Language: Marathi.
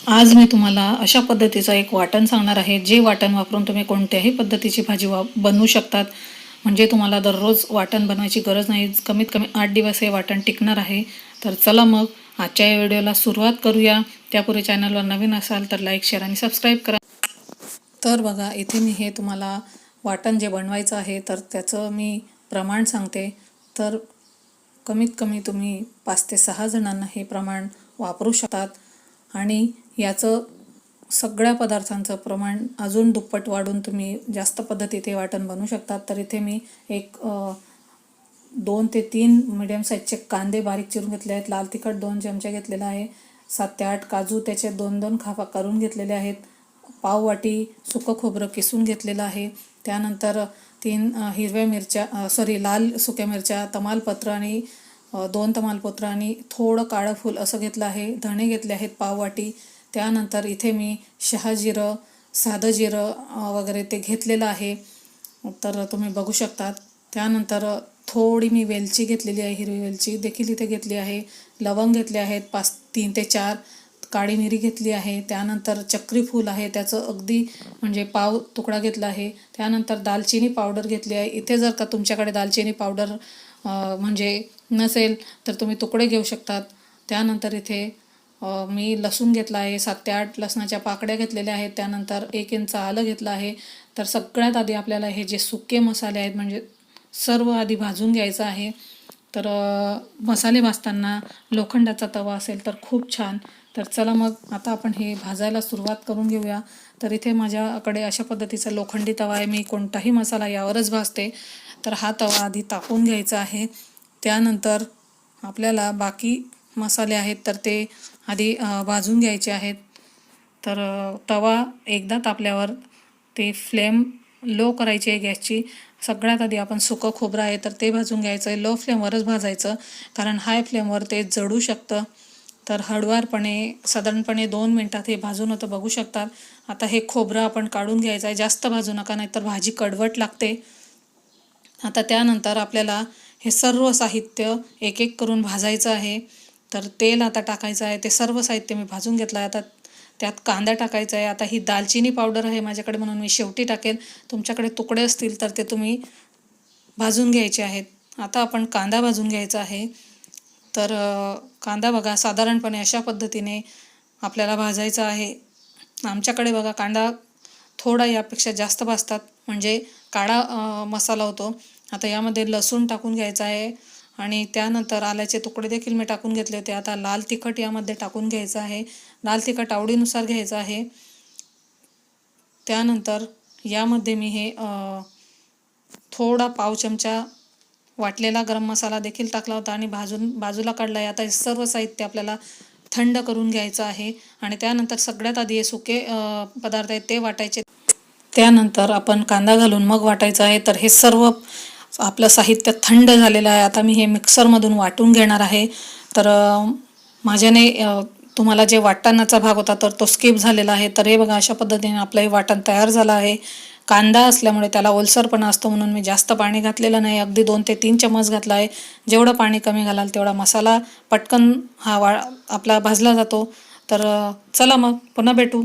आज मी तुम्हाला अशा पद्धतीचं एक वाटण सांगणार आहे. जे वाटण वापरून तुम्ही कोणत्याही पद्धतीची भाजी वा बनवू शकतात. म्हणजे तुम्हाला दररोज वाटण बनवायची गरज नाही. कमीत कमी आठ दिवस हे वाटण टिकणार आहे. तर चला मग आजच्या या व्हिडिओला सुरुवात करूया. त्यापूर्वी चॅनलवर नवीन असाल तर लाईक शेअर आणि सबस्क्राईब करा. तर बघा इथे मी हे तुम्हाला वाटण जे बनवायचं आहे तर त्याचं मी प्रमाण सांगते. तर कमीत कमी तुम्ही पाच ते सहा जणांना हे प्रमाण वापरू शकतात. आणि याचं सगळ्या पदार्थांचं प्रमाण अजून दुप्पट वाढून तुम्ही जास्त पद्धतीत हे वाटण बनवू शकतात. तर इथे मी एक दोन ते तीन मिडियम साईजचे कांदे बारीक चिरून घेतले आहेत. लाल तिखट दोन चमचे घेतलेला आहे. सात ते आठ काजू त्याचे दोन दोन खाफा करून घेतलेले आहेत. पाव वाटी सुकं खोबरं किसून घेतलेलं आहे. त्यानंतर तीन हिरव्या मिरच्या सॉरी लाल सुक्या मिरच्या तमालपत्र आणि दोन तमालपत्र आणि थोडं काळं फूल असं घेतलं आहे धणे घेतले आहेत पाववाटी. त्यानंतर इथे मी शहाजिरं साधं जिरं वगैरे ते घेतलेलं आहे. तर तुम्ही बघू शकतात. त्यानंतर थोडी मी वेलची घेतलेली आहे हिरवी वेलची देखील इथे घेतली आहे. लवंग घेतले आहेत पाच तीन ते चार. काळी मिरी घेतली आहे. त्यानंतर चक्री फूल आहे. त्याचं अगदी म्हणजे पाव तुकडा घेतला आहे. त्यानंतर दालचिनी पावडर घेतली आहे. इथे जर का तुमच्याकडे दालचिनी पावडर म्हणजे नसेल तर तुम्ही तुकडे घेऊ शकतात. त्यानंतर इथे मी लसूण घेतला आहे सात ते आठ लसणाच्या पाकड्या घेतलेल्या आहेत. त्यानंतर एक इंच आलं घेतलं आहे. तर सगळ्यात आधी आपल्याला हे जे सुके मसाले आहेत म्हणजे सर्व आधी भाजून घ्यायचं आहे. तर मसाले भाजताना लोखंडाचा तवा असेल तर खूप छान. तर चला मग आता आपण हे भाजायला सुरुवात करून घेऊया. तर इथे माझ्याकडे अशा पद्धतीचा लोखंडी तवा आहे. मी कोणताही मसाला यावरच भाजते. तर हा तवा आधी तापून घ्यायचा आहे. त्यानंतर आपल्याला बाकी मसाले आहेत तर ते आधी भाजून घ्यायचे आहेत. तर तवा एकदा तापल्यावर ते फ्लेम लो करायची आहे गॅसची. सगळ्यात आधी आपण सुकं खोबरं आहे तर ते भाजून घ्यायचं. आहे लो फ्लेमवरच भाजायचं कारण हाय फ्लेमवर ते जळू शकतं. तर हळुवारपणे साधारणपणे दोन मिनटात हे भाजून होतं बघू शकतात. आता हे खोबरं आपण काढून घ्यायचं आहे. जास्त भाजू नका नाहीतर भाजी कडवट लागते. आता त्यानंतर आपल्याला हे सर्व साहित्य एक एक करून भाजायचं आहे. तर तेल आता टाकायचं आहे. ते सर्व साहित्य मी भाजून घेतलं आहे. आता त्यात कांदा टाकायचा आहे. आता ही दालचिनी पावडर आहे माझ्याकडे म्हणून मी शेवटी टाकेन. तुमच्याकडे तुकडे असतील तर ते तुम्ही भाजून घ्यायचे आहेत. आता आपण कांदा भाजून घ्यायचा आहे. तर कांदा बघा साधारणपणे अशा पद्धतीने आपल्याला भाजायचा आहे. आमच्याकडे बघा कांदा थोडा यापेक्षा जास्त भाजतात. म्हणजे काळा मसाला होतो. आता यामध्ये लसूण टाकून घ्यायचं आहे. आणि त्यानंतर आल्याचे तुकडे देखील मी टाकून घेतले होते. आता लाल तिखट यामध्ये टाकून घ्यायचं आहे. लाल तिखट आवडीनुसार घ्यायचं आहे. त्यानंतर यामध्ये मी हे थोडा पाव चमचा वाटलेला गरम मसाला देखील टाकला होता आणि भाजून बाजूला काढला. आहे आता हे सर्व साहित्य आपल्याला थंड करून घ्यायचं आहे. आणि त्यानंतर सगळ्यात आधी हे सुके पदार्थ आहेत ते वाटायचे. त्यानंतर आपण कांदा घालून मग वाटायचं आहे. तर हे सर्व आपलं साहित्य थंड झालेलं आहे. आता मी हे मिक्सरमधून वाटून घेणार आहे. तर माझ्याने तुम्हाला जे वाटणाचा भाग होता तर तो स्किप झालेला आहे. तर हे बघा अशा पद्धतीने आपलं हे वाटण तयार झालं आहे. कांदा असल्यामुळे त्याला ओलसरपणा असतो म्हणून मी जास्त पाणी घातलेलं नाही. अगदी दोन ते तीन चमच घातला आहे. जेवढं पाणी कमी घालाल तेवढा मसाला पटकन हा वा आपला भाजला जातो. तर चला मग पुन्हा भेटू.